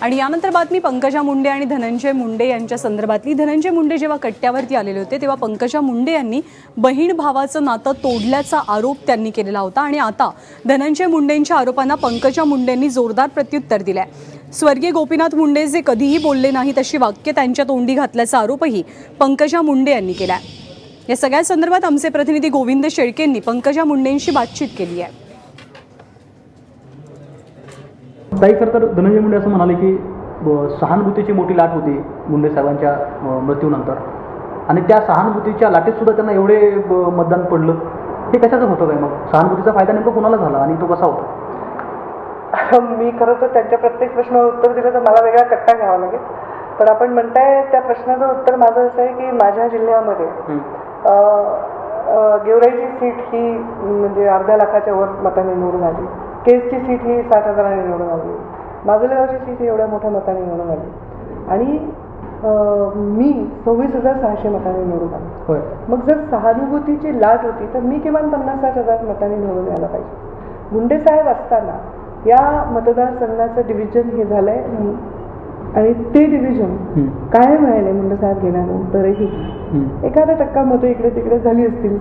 आणि यानंतर बातमी पंकजा मुंडे आणि धनंजय मुंडे यांच्या संदर्भातली. धनंजय मुंडे जेव्हा कट्ट्यावरती आलेले होते तेव्हा पंकजा मुंडे यांनी बहीण भावाचं नातं तोडल्याचा आरोप त्यांनी केलेला होता आणि आता धनंजय मुंडेंच्या आरोपांना पंकजा मुंडेंनी जोरदार प्रत्युत्तर दिलंय. स्वर्गीय गोपीनाथ मुंडे जे कधीही बोलले नाहीत अशी वाक्य त्यांच्या तोंडी घातल्याचा आरोपही पंकजा मुंडे यांनी केलाय. या सगळ्या संदर्भात आमचे प्रतिनिधी गोविंद शेळकेंनी पंकजा मुंडेंशी बातचीत केली आहे. ताई खरं तर धनंजय मुंडे असं म्हणाले की सहानुभूतीची मोठी लाट होती मुंडे साहेबांच्या मृत्यूनंतर. आणि त्या सहानुभूतीच्या लाटेत सुद्धा त्यांना एवढे मतदान पडलं. हे कशाचं होतं काय मग? सहानुभूतीचा फायदा नेमका कोणाला झाला आणि तो कसा होता? मी खरं तर त्यांच्या प्रत्येक प्रश्नावर उत्तर दिलं तर मला वेगळा कट्टा घ्यावा लागेल. पण आपण म्हणताय त्या प्रश्नाचं उत्तर माझं असं आहे की माझ्या जिल्ह्यामध्ये गेवराईची सीट ही म्हणजे अर्ध्या लाखाच्या वर मताने निवडून आली. केसची सीट ही साठ हजाराने निवडून आली. माजलेगावची सीट ही एवढ्या मोठ्या मताने निवडून आली. आणि मी सव्वीस हजार सहाशे मताने निवडून आले. मग जर सहानुभूतीची लाट होती तर मी किमान पन्नास साठ हजार मतांनी निवडून यायला पाहिजे. मुंडे साहेब असताना या मतदारसंघाचं डिव्हिजन हे झालंय. हं, आणि ते डिव्हिजन. कायम राहिले मुंडे साहेब गेल्यानंतरही हं. एखादा टक्का मतं इकडे तिकडे झाली असतील.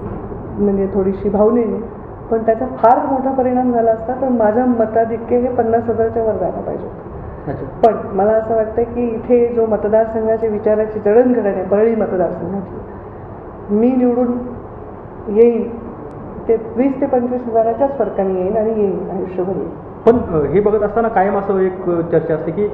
म्हणजे थोडीशी भावनेने. पण त्याचा फार मोठा परिणाम झाला असता तर माझ्या मताधिक्य हे पन्नास हजारच्या वर जायला पाहिजे पण मला असं वाटतं की इथे जो मतदारसंघाच्या विचाराची जडणघडण आहे परळी मतदारसंघाची मी निवडून येईन ते वीस ते पंचवीस हजाराच्याच फरकाने येईन आणि येईन आयुष्यभर येईन. पण हे बघत असताना कायम असं एक चर्चा असते की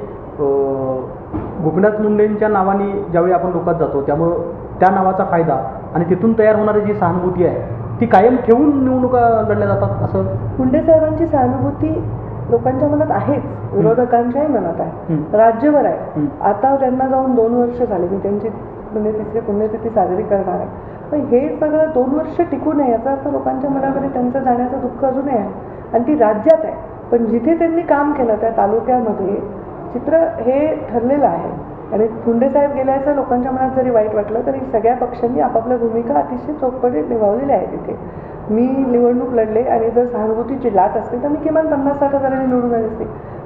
गोपीनाथ मुंडेंच्या नावाने ज्यावेळी आपण लोकात जातो त्यामुळं त्या नावाचा फायदा आणि तिथून तयार होणारी जी सहानुभूती आहे ती कायम ठेवून निवडणुका लढल्या जातात असं? मुंडे साहेबांची सहानुभूती लोकांच्या मनात आहेच विरोधकांच्याही मनात आहे. राज्यभर आहे. आता त्यांना जाऊन दोन वर्ष झाले मी त्यांची म्हणजे तिसरी पुण्यतिथी साजरी करणार आहे. पण हे सगळं दोन वर्ष टिकू नये याचा अर्थ लोकांच्या मनामध्ये त्यांचं जाण्याचं दुःख अजूनही आहे. आणि ती राज्यात आहे. पण जिथे त्यांनी काम केलं त्या तालुक्यामध्ये चित्र हे ठरलेलं आहे. आणि मुंडे साहेब गेल्याचं लोकांच्या मनात जरी वाईट वाटलं तरी सगळ्या पक्षांनी आपापल्या भूमिका अतिशय चोखपणे निभावलेल्या आहे तिथे. मी निवडणूक लढले आणि जर सहानुभूतीची लाट असते तर मी किमान पन्नास साठ हजारांनी निवडून आले असते.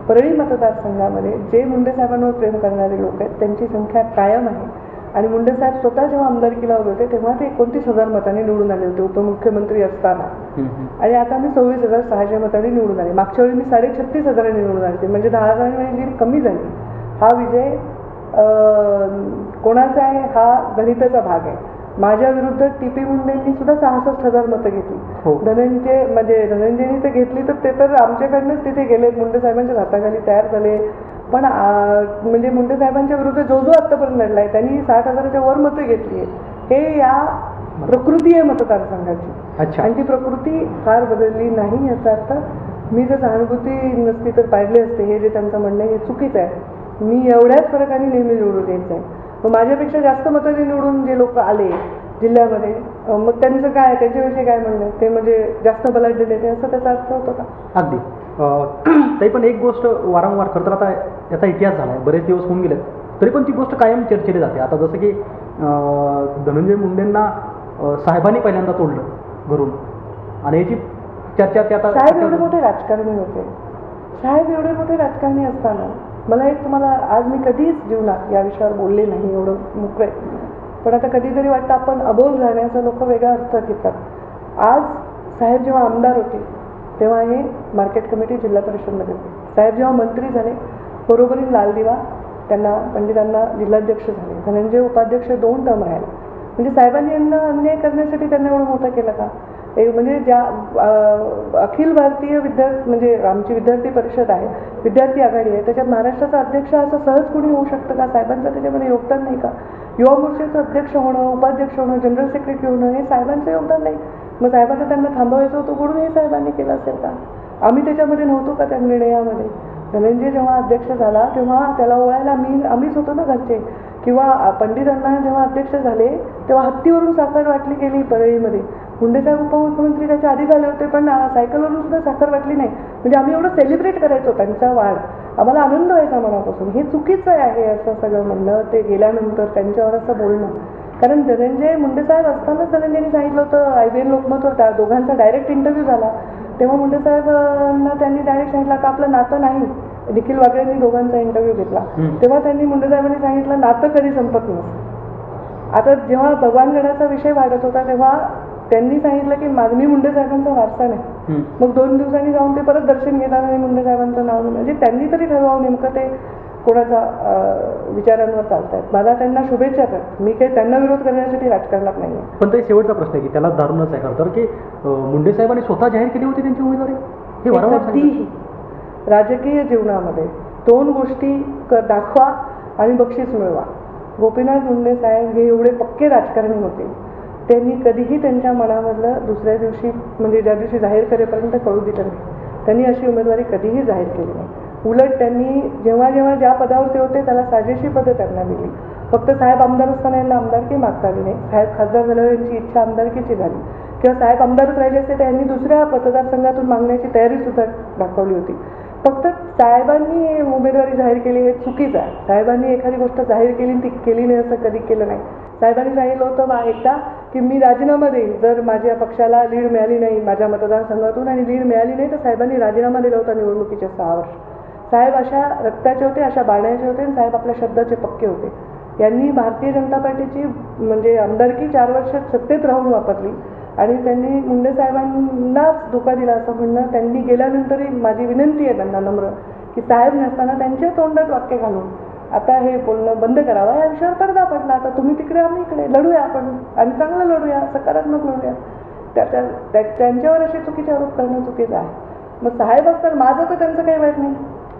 परळी मतदारसंघामध्ये जे मुंडे साहेबांवर प्रेम करणारे लोक आहेत त्यांची संख्या कायम आहे. आणि मुंडे साहेब स्वतः जेव्हा आमदारकीला उभे होते तेव्हा ते एकोणतीस हजार मतांनी निवडून आले होते उपमुख्यमंत्री असताना. आणि आता मी सव्वीस हजार सहाशे मतांनी निवडून आले. मागच्या वेळी मी साडे छत्तीस हजारांनी निवडून आले होते म्हणजे दहा हजारांनी कमी झाली. हा विजय कोणाचा आहे? हा गणिताचा भाग आहे. माझ्या विरुद्ध टी पी मुंडेंनी सुद्धा सहासष्ट हजार मतं हो. घेतली धनंजय म्हणजे धनंजयनी तर घेतली तर ते तर आमच्याकडनंच तिथे गेले. मुंडे साहेबांच्या हाताखाली तयार झाले. पण म्हणजे मुंडे साहेबांच्या विरुद्ध जो जो आत्तापर्यंत लढलाय त्यांनी साठ हजाराच्या वर मतं घेतली आहेत. हे या प्रकृती आहे मतदारसंघाची. अच्छा. आणि ती प्रकृती फार बदलली नाही याचा अर्थ. मी जर सहानुभूती नसती तर पाडले असते हे जे त्यांचं म्हणणं आहे हे चुकीचं आहे. मी एवढ्याच फरकाने नेहमी निवडून यायचं. आहे मग माझ्यापेक्षा जास्त मतांनी निवडून जे लोक आले जिल्ह्यामध्ये मग त्यांचं काय त्यांच्याविषयी काय म्हणणं? आहे? ते म्हणजे जास्त बलाढ्य नेते असं त्याचा अर्थ होतो का? अगदी. ताई पण एक गोष्ट वारंवार खरं तर आता याचा इतिहास झाला आहे बरेच दिवस होऊन गेलेत तरी पण ती गोष्ट कायम चर्चेली जाते. आता जसं की अ, धनंजय मुंडेंना साहेबांनी पहिल्यांदा तोडलं घरून. आणि याची चर्चा ते आता साहेब एवढे मोठे राजकारणी होते. साहेब एवढे मोठे राजकारणी असताना मला एक तुम्हाला आज मी कधीच जीवनात या विषयावर बोलले नाही एवढं मोकळे. पण आता कधीतरी वाटतं आपण अबोल राहण्याचा लोक वेगळा अर्थ घेतात. आज साहेब जेव्हा आमदार होते तेव्हा हे मार्केट कमिटी जिल्हा परिषदमध्ये होते. साहेब जेव्हा मंत्री झाले बरोबरीन लालदिवा त्यांना पंडितांना जिल्हाध्यक्ष झाले. धनंजय उपाध्यक्ष दोन टर्म राहिले. म्हणजे साहेबांनी यांना अन्याय करण्यासाठी त्यांना एवढं मोठं केलं का? एक म्हणजे ज्या अखिल भारतीय विद्यार्थी म्हणजे आमची विद्यार्थी परिषद आहे विद्यार्थी आघाडी आहे त्याच्यात महाराष्ट्राचा अध्यक्ष असं सहज कुणी होऊ शकतं का? साहेबांचं त्याच्यामध्ये योगदान नाही का? युवा मोर्चाचं अध्यक्ष होणं उपाध्यक्ष होणं जनरल सेक्रेटरी होणं हे साहेबांचं योगदान नाही. मग साहेबांना त्यांना थांबवायचं होतं म्हणून हे साहेबांनी केलं असेल का? आम्ही त्याच्यामध्ये नव्हतो का त्या निर्णयामध्ये? धनंजय जेव्हा अध्यक्ष झाला तेव्हा त्याला ओळायला मी आम्हीच होतो ना घरचे. किंवा पंडितांना जेव्हा अध्यक्ष झाले तेव्हा हत्तीवरून साखर वाटली गेली परळीमध्ये. मुंडेसाहेब उपमुख्यमंत्री त्याच्या आधी झाले होते पण सायकलवरून सुद्धा साखर वाटली नाही. म्हणजे आम्ही एवढं सेलिब्रेट करायचो त्यांचा वाढ. आम्हाला आनंद व्हायचा मनापासून. हे चुकीचं आहे असं सगळं म्हणणं ते गेल्यानंतर त्यांच्यावर असं बोलणं. कारण धनंजय मुंडेसाहेब असतानाच धनंजयने सांगितलं होतं आय बी एन लोकमतवर त्या दोघांचा डायरेक्ट इंटरव्ह्यू झाला. तेव्हा मुंडेसाहेबांना त्यांनी डायरेक्ट सांगितलं आता आपलं नातं नाही. निखिल वागळेंनी दोघांचा इंटरव्ह्यू घेतला. तेव्हा त्यांनी मुंडे साहेबांनी सांगितलं नातं कधी संपत नसतं. आता जेव्हा भगवानगडाचा विषय वाढत होता तेव्हा त्यांनी सांगितलं की माझ मी मुंडे साहेबांचा वारसा नाही. मग दोन दिवसांनी जाऊन ते परत दर्शन घेतात आणि मुंडे साहेबांचं नाव म्हणजे त्यांनी तरी ठरवावं नेमकं ते कोणाच्या विचारांवर चालतायत. मला त्यांना शुभेच्छाच आहेत मी काही त्यांना विरोध करण्यासाठी राजकारणात नाही पण ते शेवटचा प्रश्न आहे की त्याला धरूनच आहे खरं तर की मुंडे साहेबांनी स्वतः जाहीर केली होती त्यांची उमेदवारी? हे. कधीही राजकीय जीवनामध्ये दोन गोष्टी क दाखवा आणि बक्षीस मिळवा. गोपीनाथ मुंडे साहेब हे एवढे पक्के राजकारणी होते. त्यांनी कधीही त्यांच्या मनामधलं दुसऱ्या दिवशी म्हणजे ज्या दिवशी जाहीर करेपर्यंत कळू दिलं नाही. त्यांनी अशी उमेदवारी कधीही जाहीर केली नाही. उलट त्यांनी जेव्हा जेव्हा ज्या पदावर ते होते त्याला साजेशी पदं त्यांना दिली. फक्त साहेब आमदार असताना यांना आमदारकी मागता आली नाही. साहेब खासदार झाल्यावर यांची इच्छा आमदारकीची झाली. किंवा साहेब आमदारच राहिले असते तर यांनी दुसऱ्या मतदारसंघातून मागण्याची तयारीसुद्धा दाखवली होती. फक्त साहेबांनी हे उमेदवारी जाहीर केली हे चुकीचं आहे. साहेबांनी एखादी गोष्ट जाहीर केली आणि ती केली नाही असं कधी केलं नाही. साहेबांनी सांगितलं होतं एकदा की मी राजीनामा देईन. जर माझ्या पक्षाला लीड मिळाली नाही माझ्या मतदारसंघातून आणि लीड मिळाली नाही तर साहेबांनी राजीनामा दिला होता निवडणुकीच्या सहा वर्ष. साहेब अशा रक्ताचे होते अशा बाण्याचे होते आणि साहेब आपल्या शब्दाचे पक्के होते. यांनी भारतीय जनता पार्टीची म्हणजे आमदारकी चार वर्ष सत्तेत राहून वापरली. आणि त्यांनी मुंडे साहेबांनाच धोका दिला असं म्हणणं त्यांनी गेल्यानंतरही माझी विनंती आहे त्यांना नम्र की साहेब नसताना त्यांच्या तोंडात वाक्य घालून. आता हे बोलणं बंद करावं. या विषयावर पडदा पडला. आता तुम्ही तिकडे आम्ही इकडे. लढूया आपण. आणि चांगलं लढूया. सकारात्मक लढूया. त्याच्या त्या- त्यांच्यावर असे चुकीचे आरोप करणं चुकीचं आहे. मग साहेब असतात माझं तर त्यांचं काही वाईट नाही.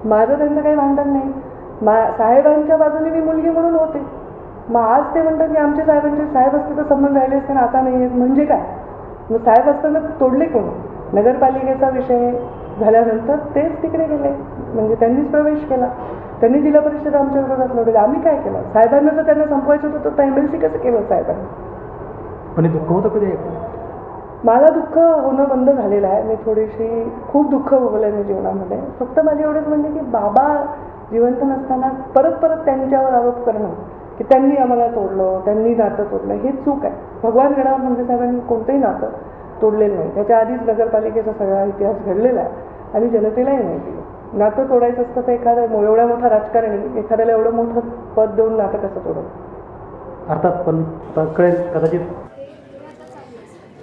माझं त्यांचं काही भांडण नाही. मा साहेबांच्या बाजूने मी मुलगी म्हणून होते. मग आज ते म्हणतात की आमच्या साहेबांचे साहेब असते तर संबंध राहिले असते ना आता नाही आहेत. म्हणजे काय? मग साहेब असताना तोडले कोण? नगरपालिकेचा विषय झाल्यानंतर तेच तिकडे गेले. म्हणजे त्यांनीच प्रवेश केला. त्यांनी जिल्हा परिषद आमच्या विरोधात लढवली. आम्ही काय केलं? साहेबांना जर त्यांना संपवायचं होतं तर एम एल सी कसं केलं साहेबांनी? पण दुःख होतं कधी? मला दुःख होणं बंद झालेलं आहे. मी थोडीशी खूप दुःख भोगलं आहे मी जीवनामध्ये. फक्त माझे एवढेच म्हणजे की बाबा जिवंत नसताना परत परत त्यांच्यावर आरोप करणं. की त्यांनी आम्हाला तोडलं त्यांनी नातं तोडलं हे चूक आहे. भगवान गडावर मुंडे साहेबांनी कोणतंही नातं तोडलेलं नाही. त्याच्या आधीच नगरपालिकेचा सगळा इतिहास घडलेला आहे आणि जनतेलाही माहिती आहे. नातं तोडायचं असतं तर एखादा मो- एवढा मोठा राजकारणी एखाद्याला एवढं मोठं पद देऊन नातं कसं तोडत अर्थात पण कळेल कदाचित.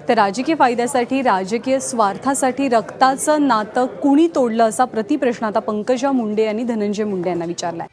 तर राजकीय फायद्यासाठी राजकीय स्वार्थासाठी रक्ताचं नातं कुणी तोडलं असा प्रतिप्रश्न आता पंकजा मुंडे यांनी धनंजय मुंडे यांना विचारलाय.